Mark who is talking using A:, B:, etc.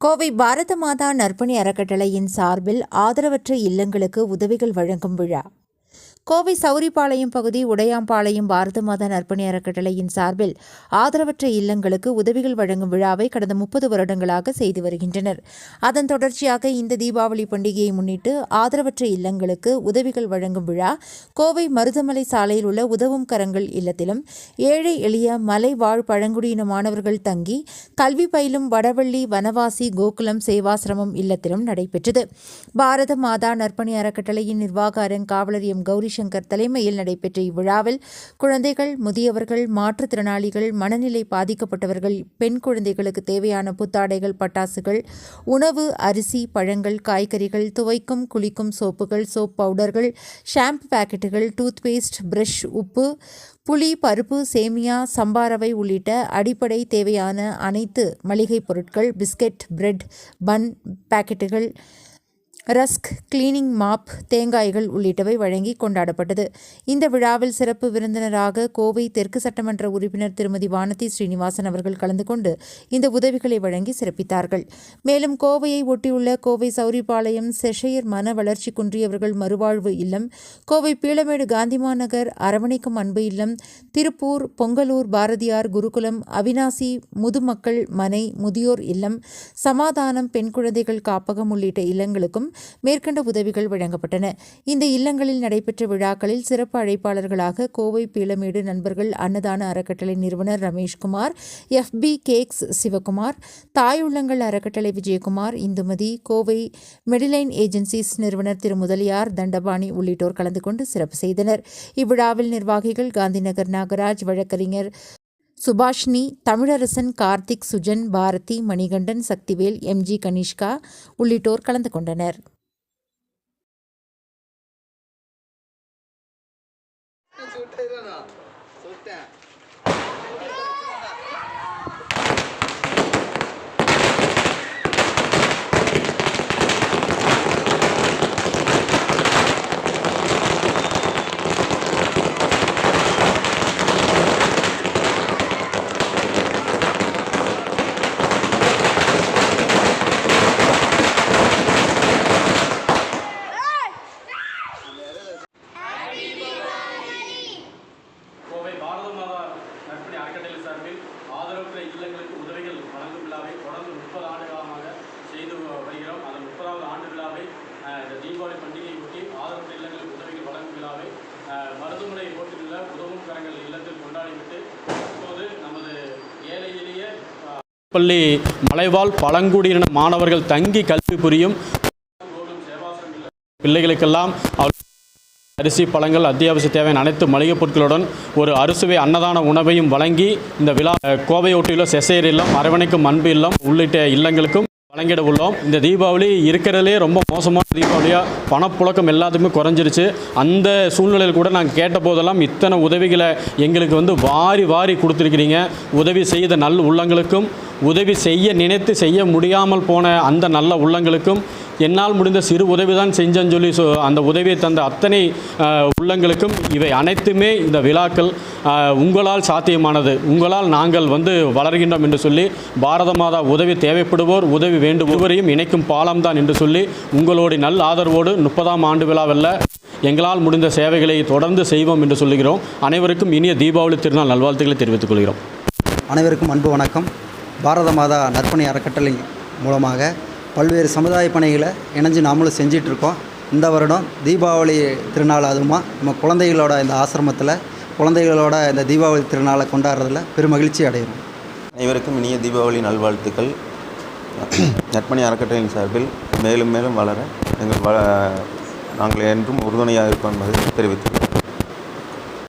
A: கோவை பாரத மாதா நற்பணி அறக்கட்டளையின் சார்பில் ஆதரவற்ற இல்லங்களுக்கு உதவிகள் வழங்கும் விழா. கோவை சௌரிபாளையம் பகுதி உடையாம்பாளையம் பாரத மாதா நற்பணி அறக்கட்டளையின் சார்பில் ஆதரவற்ற இல்லங்களுக்கு உதவிகள் வழங்கும் விழாவை கடந்த முப்பது வருடங்களாக செய்து வருகின்றனர். அதன் தொடர்ச்சியாக இந்த தீபாவளி பண்டிகையை முன்னிட்டு ஆதரவற்ற இல்லங்களுக்கு உதவிகள் வழங்கும் விழா கோவை மருதமலை சாலையில் உள்ள உதவும் கரங்கள் இல்லத்திலும் ஏழை எளிய மலை வாழ் பழங்குடியின மாணவர்கள் தங்கி கல்வி பயிலும் வடவள்ளி வனவாசி கோகுலம் சேவாசிரமம் இல்லத்திலும் நடைபெற்றது. பாரத மாதா நற்பணி அறக்கட்டளையின் நிர்வாக அரங் காவலர் எம். கௌரி சங்கர் தலைமையில் நடைபெற்ற இவ்விழாவில் குழந்தைகள் முதியவர்கள் மாற்றுத்திறனாளிகள் மனநிலை பாதிக்கப்பட்டவர்கள் பெண் குழந்தைகளுக்கு தேவையான புத்தாடைகள் பட்டாசுகள் உணவு அரிசி பழங்கள் காய்கறிகள் துவைக்கும் குளிக்கும் சோப்புகள் சோப் பவுடர்கள் ஷாம்பு பாக்கெட்டுகள் டூத் பேஸ்ட் பிரஷ் உப்பு புளி பருப்பு சேமியா சம்பாரவை உள்ளிட்ட அடிப்படை தேவையான அனைத்து மளிகை பொருட்கள் பிஸ்கெட் பிரெட் பன் பாக்கெட்டுகள் ரஸ்க் கிளீனிங் மாப் தேங்காய்கள் உள்ளிட்டவை வழங்கி கொண்டாடப்பட்டது. இந்த விழாவில் சிறப்பு விருந்தினராக கோவை தெற்கு சட்டமன்ற உறுப்பினர் திருமதி வானதி ஸ்ரீனிவாசன் அவர்கள் கலந்து கொண்டு இந்த உதவிகளை வழங்கி சிறப்பித்தார்கள். மேலும் கோவையை ஒட்டியுள்ள கோவை சௌரிபாளையம் செஷையர் மன வளர்ச்சி குன்றியவர்கள் மறுவாழ்வு இல்லம் கோவை பீளமேடு காந்திமா நகர் அரவணைக்கும் அன்பு இல்லம் திருப்பூர் பொங்கலூர் பாரதியார் குருகுலம் அவினாசி முதுமக்கள் மனை முதியோர் இல்லம் சமாதானம் பெண் குழந்தைகள் காப்பகம் உள்ளிட்ட இல்லங்களுக்கும் மேற்கண்ட உதவிகள் வழங்கப்பட்டன. இந்த இல்லங்களில் நடைபெற்ற விழாக்களில் சிறப்பு அழைப்பாளர்களாக கோவை பீளமேடு நண்பர்கள் அன்னதான அறக்கட்டளை நிறுவனர் ரமேஷ்குமார் எஃப்பி கேக்ஸ் சிவகுமார் தாயுள்ளங்கள் அறக்கட்டளை விஜயகுமார் இந்துமதி கோவை மெடிலைன் ஏஜென்சிஸ் நிறுவனர் திரு முதலியார் தண்டபாணி உள்ளிட்டோர் கலந்து கொண்டு சிறப்பு செய்தனர். இவ்விழாவில் நிர்வாகிகள் காந்திநகர் நாகராஜ் வழக்கறிஞர் சுபாஷினி தமிழரசன் கார்த்திக் சுஜன் பாரதி மணிகண்டன் சக்திவேல் எம்ஜி கனிஷ்கா உள்ளிட்டோர் கலந்து கொண்டனர்.
B: சுட்டேன்
C: கோவை பாரத மாதா நற்பணி அறக்கட்டளை சார்பில் ஆதரவற்ற இல்லங்களுக்கு உதவிகள் வழங்கும் விழாவை தொடர்ந்து முப்பது ஆண்டு காலமாக செய்து வருகிறோம். அந்த முப்பதாவது ஆண்டு விழாவை இந்த தீபாவளி பண்டிகையை ஒட்டி ஆதரவற்ற இல்லங்களுக்கு உதவிகள் வழங்கும் விழாவை மருதுமலை ரோட்டிலுள்ள உதவும் கரங்கள் இல்லத்தில் கொண்டாடிவிட்டு இப்போது நமது ஏழை எளிய பள்ளி மலைவாழ் பழங்குடியின மாணவர்கள் தங்கி கல்வி புரியும் பிள்ளைகளுக்கெல்லாம் அவர் அரிசி பழங்கள் அத்தியாவசிய தேவையான அனைத்து மளிகைப் பொருட்களுடன் ஒரு அறுசுவை அன்னதான உணவையும் வழங்கி இந்த விழா கோவையொட்டியிலும் செசையர் இல்லம் அரவணைக்கும் அன்பு இல்லம் உள்ளிட்ட இல்லங்களுக்கும் வழங்கிட உள்ளோம். இந்த தீபாவளி இருக்கிறதுலே ரொம்ப மோசமான தீபாவளியாக பணப்புழக்கம் எல்லாத்துக்குமே குறைஞ்சிருச்சு. அந்த சூழ்நிலையில் கூட நாங்கள் கேட்ட போதெல்லாம் இத்தனை உதவிகளை எங்களுக்கு வந்து வாரி வாரி கொடுத்துருக்கிறீங்க. உதவி செய்த நல் உள்ளங்களுக்கும் உதவி செய்ய நினைத்து செய்ய முடியாமல் போன அந்த நல்ல உள்ளங்களுக்கும் என்னால் முடிந்த சிறு உதவி தான் செஞ்சேன்னு சொல்லி சொ அந்த உதவியை தந்த அத்தனை உள்ளங்களுக்கும் இவை அனைத்துமே இந்த விழாக்கள் உங்களால் சாத்தியமானது. உங்களால் நாங்கள் வந்து வளர்கின்றோம் என்று சொல்லி பாரத மாதா உதவி தேவைப்படுவோர் உதவி வேண்டும் ஒருவரையும் இணைக்கும் பாலம் தான் என்று சொல்லி உங்களுடைய நல் ஆதரவோடு முப்பதாம் ஆண்டு விழாவில் எங்களால் முடிந்த சேவைகளை தொடர்ந்து செய்வோம் என்று சொல்லுகிறோம். அனைவருக்கும் இனிய தீபாவளி திருநாள் நல்வாழ்த்துக்களை தெரிவித்துக் கொள்கிறோம்.
D: அனைவருக்கும் அன்பு வணக்கம். பாரத மாதா நற்பணி அறக்கட்டளை மூலமாக பல்வேறு சமுதாய பணிகளை இணைஞ்சு நாமளும் செஞ்சிட்ருக்கோம். இந்த வருடம் தீபாவளி திருநாள் அதுவுமா நம்ம குழந்தைகளோட இந்த ஆசிரமத்தில் குழந்தைகளோட இந்த தீபாவளி திருநாளை கொண்டாடுறதுல பெருமகிழ்ச்சி அடைகிறோம்.
E: அனைவருக்கும் இனிய தீபாவளி நல்வாழ்த்துக்கள். நட்பணி அறக்கட்டளையின் சார்பில் மேலும் மேலும் வளர எங்கள் வ நாங்கள் என்றும் உறுதுணையாக இருப்போம் என்பதை தெரிவித்துள்ளோம்